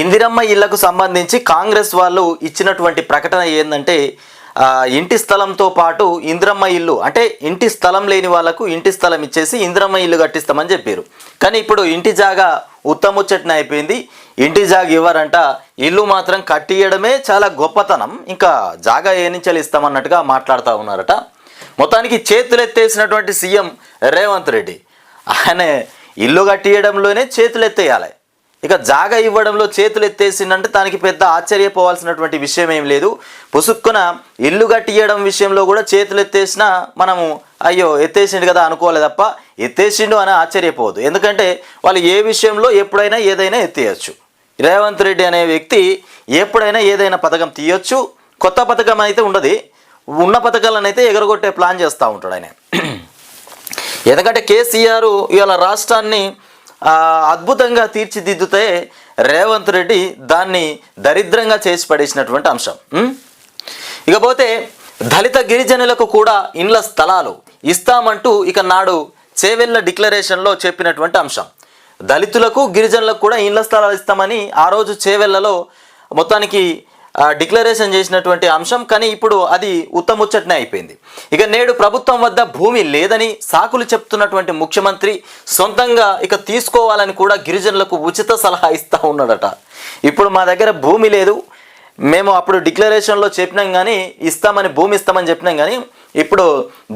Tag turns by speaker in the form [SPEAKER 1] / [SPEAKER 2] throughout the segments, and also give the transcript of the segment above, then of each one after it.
[SPEAKER 1] ఇందిరమ్మ ఇళ్ళకు సంబంధించి కాంగ్రెస్ వాళ్ళు ఇచ్చినటువంటి ప్రకటన ఏంటంటే ఇంటి స్థలంతో పాటు ఇందిరమ్మ ఇల్లు అంటే ఇంటి స్థలం లేని వాళ్ళకు ఇంటి స్థలం ఇచ్చేసి ఇందిరమ్మ ఇల్లు కట్టిస్తామని చెప్పారు. కానీ ఇప్పుడు ఇంటి జాగా ఉత్తముచ్చట్న అయిపోయింది. ఇంటి జాగా ఇవ్వరంట. ఇల్లు మాత్రం కట్టియడమే చాలా గొప్పతనం. ఇంకా జాగా ఏ నుంచి ఇస్తామన్నట్టుగా మాట్లాడుతూ ఉన్నారట. మొత్తానికి చేతులెత్తేసినటువంటి సీఎం రేవంత్ రెడ్డి. ఆయన ఇల్లు కట్టియడంలోనే చేతులెత్తేయాలి. ఇక జాగా ఇవ్వడంలో చేతులు ఎత్తేసిందంటే దానికి పెద్ద ఆశ్చర్యపోవాల్సినటువంటి విషయం ఏం లేదు. పుసుక్కున ఇల్లు కట్టియడం విషయంలో కూడా చేతులు ఎత్తేసినా మనము అయ్యో ఎత్తేసిండు కదా అనుకోవాలి తప్ప ఎత్తేసిండు అని ఆశ్చర్యపోవద్దు. ఎందుకంటే వాళ్ళు ఏ విషయంలో ఎప్పుడైనా ఏదైనా ఎత్తేయచ్చు. రేవంత్ రెడ్డి అనే వ్యక్తి ఎప్పుడైనా ఏదైనా పథకం తీయొచ్చు. కొత్త పథకం అయితే ఉండదు. ఉన్న పథకాలను అయితే ఎగరగొట్టే ప్లాన్ చేస్తూ ఉంటాడు ఆయన. ఎందుకంటే కేసీఆర్ ఇవాళ రాష్ట్రాన్ని అద్భుతంగా తీర్చిదిద్దుతే రేవంత్ రెడ్డి దాన్ని దరిద్రంగా చేసి పడేసినటువంటి అంశం. ఇకపోతే దళిత గిరిజనులకు కూడా ఇండ్ల స్థలాలు ఇస్తామంటూ ఇక నాడు చేవెళ్ళ డిక్లరేషన్లో చెప్పినటువంటి అంశం. దళితులకు గిరిజనులకు కూడా ఇండ్ల స్థలాలు ఇస్తామని ఆ రోజు చేవెళ్ళలో మొత్తానికి డిక్లరేషన్ చేసినటువంటి అంశం కానీ ఇప్పుడు అది ఉత్తముచ్చటనే అయిపోయింది. ఇక నేడు ప్రభుత్వం వద్ద భూమి లేదని సాకులు చెప్తున్నటువంటి ముఖ్యమంత్రి సొంతంగా ఇక తీసుకోవాలని కూడా గిరిజనులకు ఉచిత సలహా ఇస్తూ ఉన్నాడట. ఇప్పుడు మా దగ్గర భూమి లేదు. మేము అప్పుడు డిక్లరేషన్లో చెప్పినాం కానీ ఇస్తామని భూమి ఇస్తామని చెప్పినాం కానీ ఇప్పుడు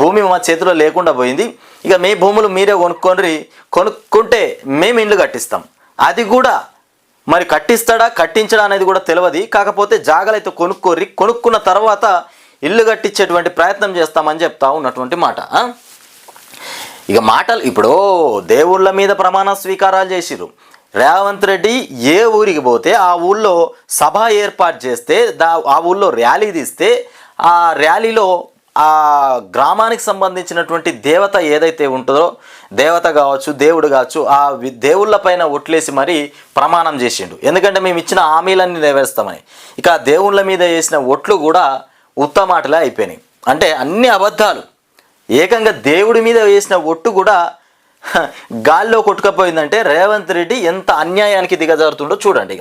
[SPEAKER 1] భూమి మా చేతిలో లేకుండా పోయింది. ఇక మీ భూములు మీరే కొనుక్కొని కొనుక్కుంటే మేము ఇండ్లు కట్టిస్తాం. అది కూడా మరి కట్టిస్తాడా కట్టించడా అనేది కూడా తెలియదు కాకపోతే జాగలైతే కొనుక్కోరి కొనుక్కున్న తర్వాత ఇల్లు కట్టించేటువంటి ప్రయత్నం చేస్తామని చెప్తా ఉన్నటువంటి మాట ఇక మాటలు ఇప్పుడు దేవుళ్ళ మీద ప్రమాణ స్వీకారాలు చేసిరు రేవంత్ రెడ్డి ఏ ఊరికి పోతే ఆ ఊళ్ళో సభ ఏర్పాటు చేస్తే దా ఆ ఊళ్ళో ర్యాలీ తీస్తే ఆ ర్యాలీలో ఆ గ్రామానికి సంబంధించినటువంటి దేవత ఏదైతే ఉంటుందో దేవత కావచ్చు దేవుడు కావచ్చు ఆ వి- దేవుళ్ళ పైన ఒట్లేసి మరీ ప్రమాణం చేసిండు. ఎందుకంటే మేము ఇచ్చిన హామీలన్నీ నెరవేరుస్తామని. ఇక దేవుళ్ళ మీద వేసిన ఒట్లు కూడా ఉత్తమాటలే అయిపోయినాయి. అంటే అన్ని అబద్ధాలు. ఏకంగా దేవుడి మీద వేసిన ఒట్టు కూడా గాల్లో కొట్టుకపోయిందంటే రేవంత్ రెడ్డి ఎంత అన్యాయానికి దిగజారుతుండో చూడండి ఇక.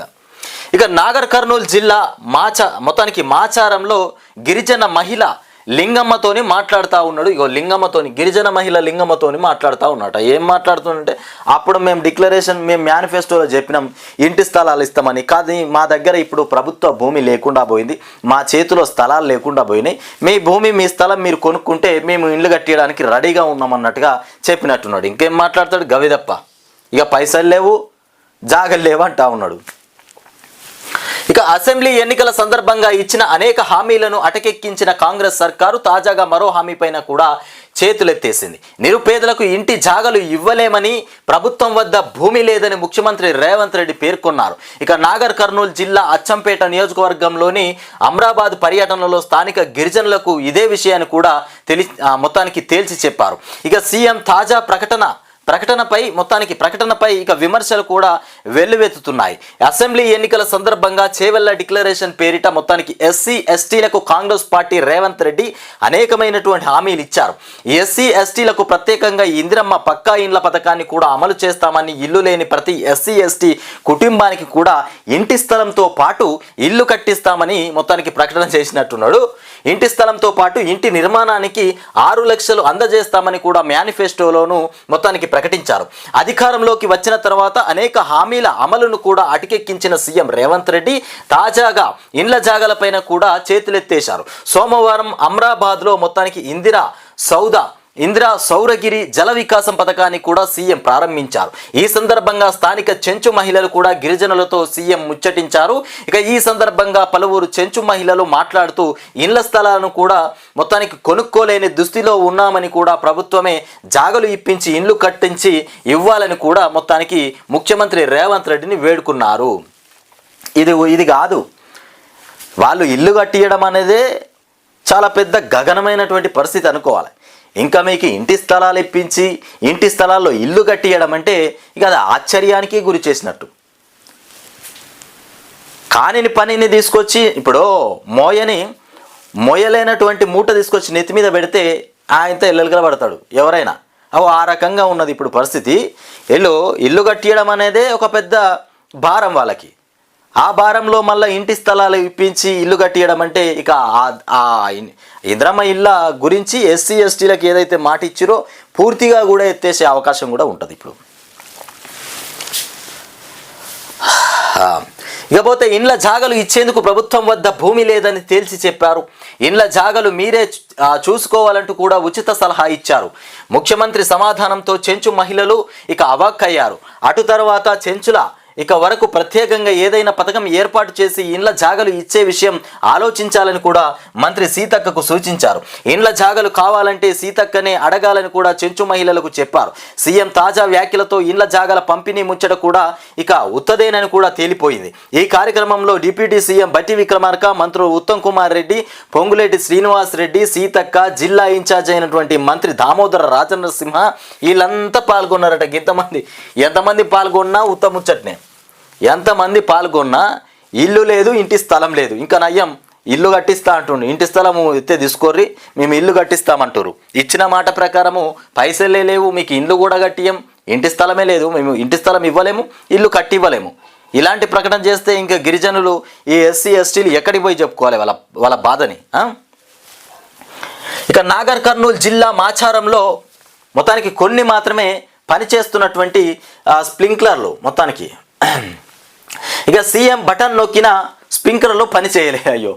[SPEAKER 1] ఇక నాగర్ కర్నూలు జిల్లా మాచ మొత్తానికి మాచారంలో గిరిజన మహిళ లింగమ్మతోని మాట్లాడుతూ ఉన్నాడు. ఇగో లింగమ్మతోని గిరిజన మహిళ లింగమ్మతోని మాట్లాడుతూ ఉన్నట ఏం మాట్లాడుతుందంటే అప్పుడు మేము డిక్లరేషన్ మేము మేనిఫెస్టోలో చెప్పినాం ఇంటి స్థలాలు ఇస్తామని. కానీ మా దగ్గర ఇప్పుడు ప్రభుత్వ భూమి లేకుండా పోయింది. మా చేతిలో స్థలాలు లేకుండా పోయినాయి. మీ భూమి మీ స్థలం మీరు కొనుక్కుంటే మేము ఇండ్లు కట్టేయడానికి రెడీగా ఉన్నామన్నట్టుగా చెప్పినట్టున్నాడు. ఇంకేం మాట్లాడతాడు? గవిదప్ప. ఇక పైసలు లేవు జాగలు లేవు అంటా ఉన్నాడు. ఇక అసెంబ్లీ ఎన్నికల సందర్భంగా ఇచ్చిన అనేక హామీలను అటకెక్కించిన కాంగ్రెస్ సర్కారు తాజాగా మరో హామీపైన కూడా చేతులెత్తేసింది. నిరుపేదలకు ఇంటి జాగలు ఇవ్వలేమని ప్రభుత్వం వద్ద భూమి లేదని ముఖ్యమంత్రి రేవంత్ రెడ్డి పేర్కొన్నారు. ఇక నాగర్ కర్నూలు జిల్లా అచ్చంపేట నియోజకవర్గంలోని అమ్రాబాద్ పర్యటనలో స్థానిక గిరిజనులకు ఇదే విషయాన్ని కూడా తెలి మొత్తానికి తేల్చి చెప్పారు. ఇక సీఎం తాజా ప్రకటన ప్రకటనపై మొత్తానికి ప్రకటనపై ఇక విమర్శలు కూడా వెల్లువెత్తుతున్నాయి. అసెంబ్లీ ఎన్నికల సందర్భంగా చేవెళ్ళ డిక్లరేషన్ పేరిట మొత్తానికి ఎస్సీ ఎస్టీలకు కాంగ్రెస్ పార్టీ రేవంత్ రెడ్డి అనేకమైనటువంటి హామీలు ఇచ్చారు. ఎస్సీ ఎస్టీలకు ప్రత్యేకంగా ఇందిరమ్మ పక్కా ఇండ్ల పథకాన్ని కూడా అమలు చేస్తామని ఇల్లు లేని ప్రతి ఎస్సీ ఎస్టీ కుటుంబానికి కూడా ఇంటి స్థలంతో పాటు ఇల్లు కట్టిస్తామని మొత్తానికి ప్రకటన చేసినట్టున్నాడు. ఇంటి స్థలంతో పాటు ఇంటి నిర్మాణానికి ఆరు లక్షలు అందజేస్తామని కూడా మేనిఫెస్టోలోను మొత్తానికి ప్రకటించారు. అధికారంలోకి వచ్చిన తర్వాత అనేక హామీల అమలును కూడా అటికెక్కించిన సీఎం రేవంత్ రెడ్డి తాజాగా ఇండ్ల జాగలపైన కూడా చేతులెత్తేశారు. సోమవారం అమ్రాబాద్లో మొత్తానికి ఇందిరా సౌదా ఇందిరా సౌరగిరి జల వికాసం పథకాన్ని కూడా సీఎం ప్రారంభించారు. ఈ సందర్భంగా స్థానిక చెంచు మహిళలు కూడా గిరిజనులతో సీఎం ముచ్చటించారు. ఇక ఈ సందర్భంగా పలువురు చెంచు మహిళలు మాట్లాడుతూ ఇళ్ళ స్థలాలను కూడా మొత్తానికి కొనుక్కోలేని దుస్థితిలో ఉన్నామని కూడా ప్రభుత్వమే జాగలు ఇప్పించి ఇండ్లు కట్టించి ఇవ్వాలని కూడా మొత్తానికి ముఖ్యమంత్రి రేవంత్ రెడ్డిని వేడుకున్నారు. ఇది ఇది కాదు. వాళ్ళు ఇల్లు కట్టియడం అనేదే చాలా పెద్ద గగనమైనటువంటి పరిస్థితి అనుకోవాలి. ఇంకా మీకు ఇంటి స్థలాలు ఇప్పించి ఇంటి స్థలాల్లో ఇల్లు కట్టియడం అంటే ఇక అది ఆశ్చర్యానికి గురి చేసినట్టు. కానిని పనిని తీసుకొచ్చి ఇప్పుడు మోయని మోయలేనటువంటి మూట తీసుకొచ్చి నెత్తి మీద పెడితే ఆయనతో ఎల్లలుగా పడతాడు. ఎవరైనా. అవు ఆ రకంగా ఉన్నది ఇప్పుడు పరిస్థితి. ఇల్లు ఇల్లు కట్టియడం అనేదే ఒక పెద్ద భారం వాళ్ళకి. ఆ భారంలో మళ్ళీ ఇంటి స్థలాలు ఇప్పించి ఇల్లు కట్టియడం అంటే ఇక ఆ- ఇంద్రమ్మ ఇళ్ళ గురించి ఎస్సీ ఎస్టీలకు ఏదైతే మాట ఇచ్చిరో పూర్తిగా కూడా ఎత్తేసే అవకాశం కూడా ఉంటుంది ఇప్పుడు. ఇకపోతే ఇండ్ల జాగలు ఇచ్చేందుకు ప్రభుత్వం వద్ద భూమి లేదని తేల్చి చెప్పారు. ఇండ్ల జాగలు మీరే చూసుకోవాలంటూ కూడా ఉచిత సలహా ఇచ్చారు. ముఖ్యమంత్రి సమాధానంతో చెంచు మహిళలు ఇక అవాక్కయ్యారు. అటు తర్వాత చెంచుల ఇక వరకు ప్రత్యేకంగా ఏదైనా పథకం ఏర్పాటు చేసి ఇండ్ల జాగలు ఇచ్చే విషయం ఆలోచించాలని కూడా మంత్రి సీతక్కకు సూచించారు. ఇండ్ల జాగలు కావాలంటే సీతక్కనే అడగాలని కూడా చెంచు మహిళలకు చెప్పారు. సీఎం తాజా వ్యాఖ్యలతో ఇండ్ల జాగల పంపిణీ ముచ్చట కూడా ఇక ఉత్తదేనని కూడా తేలిపోయింది. ఈ కార్యక్రమంలో డిప్యూటీ సీఎం బట్టి విక్రమార్క మంత్రులు ఉత్తమ్ కుమార్ రెడ్డి పొంగులేటి శ్రీనివాస్ రెడ్డి సీతక్క జిల్లా ఇన్ఛార్జ్ అయినటువంటి మంత్రి దామోదర రాజనరసింహ వీళ్ళంతా పాల్గొన్నారట. ఇంతమంది ఎంతమంది పాల్గొన్నా ఉత్తముచ్చట్నే ఎంతమంది పాల్గొన్నా ఇల్లు లేదు ఇంటి స్థలం లేదు. ఇంకా నయ్యం ఇల్లు కట్టిస్తా అంటుండు. ఇంటి స్థలము ఇస్తే తీసుకోర్రి మేము ఇల్లు కట్టిస్తామంటారు ఇచ్చిన మాట ప్రకారము పైసలే లేవు మీకు ఇల్లు కూడా కట్టియం ఇంటి స్థలమే లేదు మేము ఇంటి స్థలం ఇవ్వలేము ఇల్లు కట్టి ఇవ్వలేము ఇలాంటి ప్రకటన చేస్తే ఇంకా గిరిజనులు ఈ ఎస్సీ ఎస్టీలు ఎక్కడికి పోయి చెప్పుకోవాలి వాళ్ళ వాళ్ళ బాధని ఇక నాగర్ కర్నూలు జిల్లా మాచారంలో మొత్తానికి కొన్ని మాత్రమే పనిచేస్తున్నటువంటి ఆ, స్ప్రింక్లర్లు మొత్తానికి. ఇక సీఎం బటన్ నొక్కిన స్ప్రింక్లర్లు పని చేయలే అయ్యో.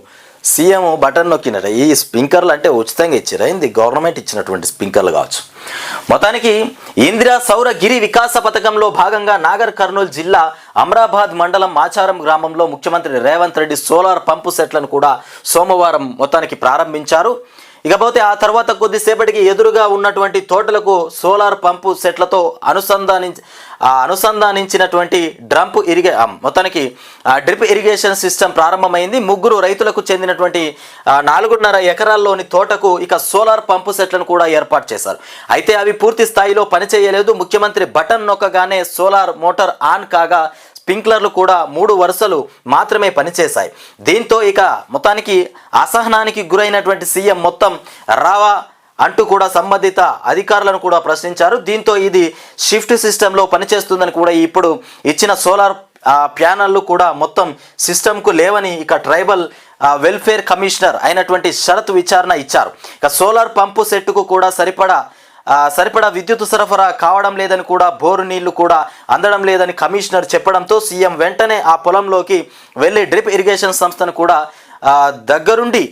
[SPEAKER 1] సీఎం బటన్ నొక్కినట ఈ స్ప్రింక్లర్లు అంటే ఉచితంగా ఇచ్చారా? ఇది గవర్నమెంట్ ఇచ్చినటువంటి స్ప్రింక్లర్లు కావచ్చు. మొత్తానికి ఇందిరా సౌర గిరి వికాస పథకంలో భాగంగా నాగర్ కర్నూలు జిల్లా అమరాబాద్ మండలం మాచారం గ్రామంలో ముఖ్యమంత్రి రేవంత్ రెడ్డి సోలార్ పంపు సెట్లను కూడా సోమవారం మొత్తానికి ప్రారంభించారు. ఇకపోతే ఆ తర్వాత కొద్దిసేపటికి ఎదురుగా ఉన్నటువంటి తోటలకు సోలార్ పంపు సెట్లతో అనుసంధానించి అనుసంధానించినటువంటి డ్రంప్ ఇరిగే మొత్తానికి డ్రిప్ ఇరిగేషన్ సిస్టమ్ ప్రారంభమైంది. ముగ్గురు రైతులకు చెందినటువంటి నాలుగున్నర ఎకరాల్లోని తోటకు ఇక సోలార్ పంపు సెట్లను కూడా ఏర్పాటు చేశారు. అయితే అవి పూర్తి స్థాయిలో పనిచేయలేదు. ముఖ్యమంత్రి బటన్ నొక్కగానే సోలార్ మోటార్ ఆన్ కాగా స్ప్రింక్లర్లు కూడా మూడు వరుసలు మాత్రమే పనిచేశాయి. దీంతో ఇక మొత్తానికి అసహనానికి గురైనటువంటి సీఎం మొత్తం రావా అంటూ కూడా సంబంధిత అధికారులను కూడా ప్రశ్నించారు. దీంతో ఇది షిఫ్ట్ సిస్టంలో పనిచేస్తుందని కూడా ఇప్పుడు ఇచ్చిన సోలార్ ప్యానళ్ళు కూడా మొత్తం సిస్టమ్కు లేవని ఇక ట్రైబల్ వెల్ఫేర్ కమిషనర్ అయినటువంటి షరత్ విచారణ ఇచ్చారు. ఇక సోలార్ పంపు సెట్టుకు కూడా సరిపడా సరిపడా విద్యుత్ సరఫరా కావడం లేదని కూడా బోరు నీళ్ళు కూడా అందడం లేదని కమిషనర్ చెప్పడంతో సీఎం వెంటనే ఆ పొలంలోకి వెళ్ళి డ్రిప్ ఇరిగేషన్ సంస్థను కూడా దగ్గరుండి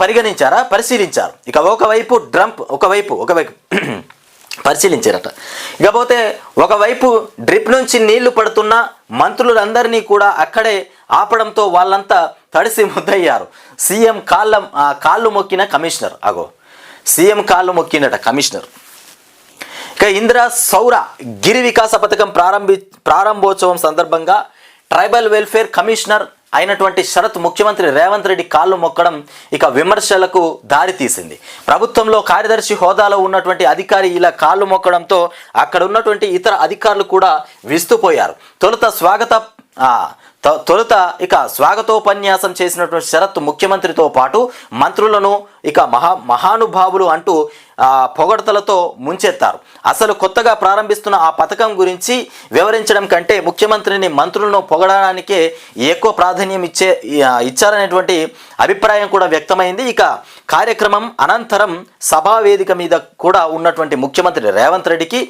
[SPEAKER 1] పరిగణించారా? పరిశీలించారు. ఇక ఒకవైపు డ్రంప్ ఒకవైపు ఒకవైపు పరిశీలించారట. ఇకపోతే ఒకవైపు డ్రిప్ నుంచి నీళ్ళు పడుతున్న మంత్రులందరినీ కూడా అక్కడే ఆపడంతో వాళ్ళంతా తడిసి ముద్దయ్యారు. సీఎం కాళ్ళ కాళ్ళు మొక్కిన కమిషనర్. అగో. సీఎం కాళ్ళు మొక్కిండట కమిషనర్. ఇక ఇందిరా సౌర గిరి వికాస పథకం ప్రారంభి ప్రారంభోత్సవం సందర్భంగా ట్రైబల్ వెల్ఫేర్ కమిషనర్ అయినటువంటి శరత్ ముఖ్యమంత్రి రేవంత్ రెడ్డి కాళ్ళు మొక్కడం ఇక విమర్శలకు దారితీసింది ప్రభుత్వంలో కార్యదర్శి హోదాలో ఉన్నటువంటి అధికారి ఇలా కాళ్ళు మొక్కడంతో అక్కడ ఉన్నటువంటి ఇతర అధికారులు కూడా విస్తుపోయారు. తొలుత స్వాగత తొలుత ఇక స్వాగతోపన్యాసం చేసినటువంటి శరత్ ముఖ్యమంత్రితో పాటు మంత్రులను ఇక మహా మహానుభావులు అంటూ పొగడతలతో ముంచెత్తారు. అసలు కొత్తగా ప్రారంభిస్తున్న ఆ పథకం గురించి వివరించడం కంటే ముఖ్యమంత్రిని మంత్రులను పొగడడానికే ఎక్కువ ప్రాధాన్యం ఇచ్చే ఇచ్చారనేటువంటి అభిప్రాయం కూడా వ్యక్తమైంది. ఇక కార్యక్రమం అనంతరం సభా వేదిక మీద కూడా ఉన్నటువంటి ముఖ్యమంత్రి రేవంత్ రెడ్డికి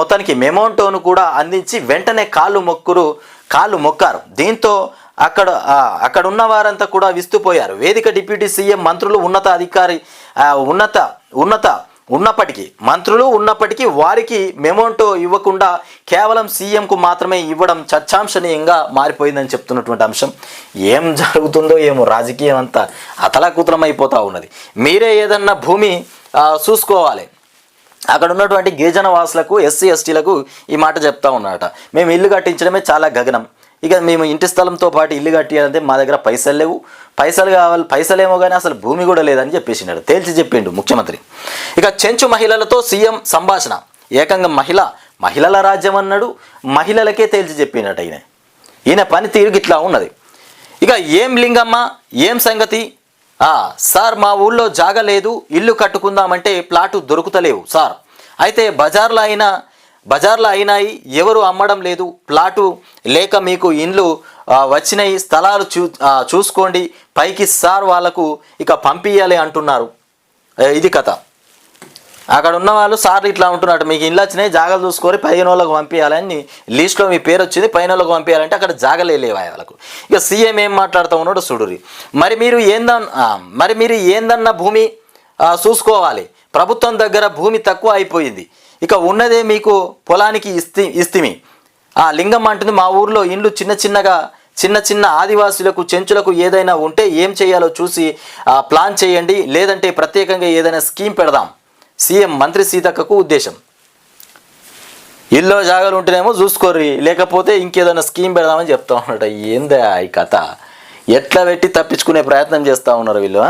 [SPEAKER 1] మొత్తానికి మెమోంటోను కూడా అందించి వెంటనే కాళ్ళు మొక్కురు కాళ్ళు మొక్కారు. దీంతో అక్కడ అక్కడ ఉన్న వారంతా కూడా విస్తుపోయారు. వేదిక డిప్యూటీ సీఎం మంత్రులు ఉన్నత అధికారి ఉన్నత ఉన్నత ఉన్నప్పటికీ మంత్రులు ఉన్నప్పటికీ వారికి మెమోంటో ఇవ్వకుండా కేవలం సీఎంకు మాత్రమే ఇవ్వడం చర్చాంశనీయంగా మారిపోయిందని చెప్తున్నటువంటి అంశం. ఏం జరుగుతుందో ఏమో రాజకీయం అంతా అతలాకుతలం అయిపోతూ ఉన్నది. మీరే ఏదన్నా భూమి చూసుకోవాలి. అక్కడ ఉన్నటువంటి గిరిజన వాసులకు ఎస్సీ ఎస్టీలకు ఈ మాట చెప్తా ఉన్నారట మేము ఇల్లు కట్టించడమే చాలా గగనం. ఇక మేము ఇంటి స్థలంతో పాటు ఇల్లు కట్టియాలంటే మా దగ్గర పైసలు లేవు. పైసలు కావాలి పైసలేమో కానీ అసలు భూమి కూడా లేదని చెప్పేసినాడు తేల్చి చెప్పిండు ముఖ్యమంత్రి. ఇక చెంచు మహిళలతో సీఎం సంభాషణ. ఏకంగా మహిళ మహిళల రాజ్యం అన్నాడు. మహిళలకే తేల్చి చెప్పినట్టు ఈయన. ఈయన పనితీరు ఇట్లా ఉన్నది. ఇక ఏం లింగమ్మ ఏం సంగతి? సార్ మా ఊళ్ళో జాగ లేదు ఇల్లు కట్టుకుందామంటే ప్లాటు దొరుకుతలేవు సార్. అయితే బజార్లో అయినా బజార్లో అయినాయి ఎవరు అమ్మడం లేదు ప్లాటు లేక మీకు ఇండ్లు వచ్చినాయి స్థలాలు చూ చూసుకోండి పైకి సార్ వాళ్ళకు ఇక పంపించాలి అంటున్నారు. ఇది కథ. అక్కడ ఉన్న వాళ్ళు సార్లు ఇట్లా ఉంటున్నట్టు. మీకు ఇల్లు వచ్చినాయి జాగాలు చూసుకొని పైన వాళ్ళకి పంపించాలని లిస్ట్లో మీ పేరు వచ్చింది పైన వాళ్ళకి పంపించాలంటే అక్కడ జాగలే లేవా వాళ్ళకు. ఇక సీఎం ఏం మాట్లాడుతూ ఉన్నాడో చూడురి మరి మీరు ఏందన్ మరి మీరు ఏందన్న భూమి చూసుకోవాలి. ప్రభుత్వం దగ్గర భూమి తక్కువ అయిపోయింది. ఇక ఉన్నదే మీకు పొలానికి ఇస్తి ఇస్తిమి. ఆ లింగం అంటుంది మా ఊర్లో ఇండ్లు చిన్న చిన్నగా చిన్న చిన్న ఆదివాసులకు చెంచులకు ఏదైనా ఉంటే ఏం చేయాలో చూసి ప్లాన్ చేయండి. లేదంటే ప్రత్యేకంగా ఏదైనా స్కీమ్ పెడదాం. సీఎం మంత్రి సీతక్కకు ఉద్దేశం. ఇల్లో జాగాలు ఉంటేనేమో చూసుకోర్రి లేకపోతే ఇంకేదైనా స్కీమ్ పెడదామని చెప్తా ఉన్నట ఏందా ఈ కథ? ఎట్లా పెట్టి తప్పించుకునే ప్రయత్నం చేస్తూ ఉన్నారు వీళ్ళు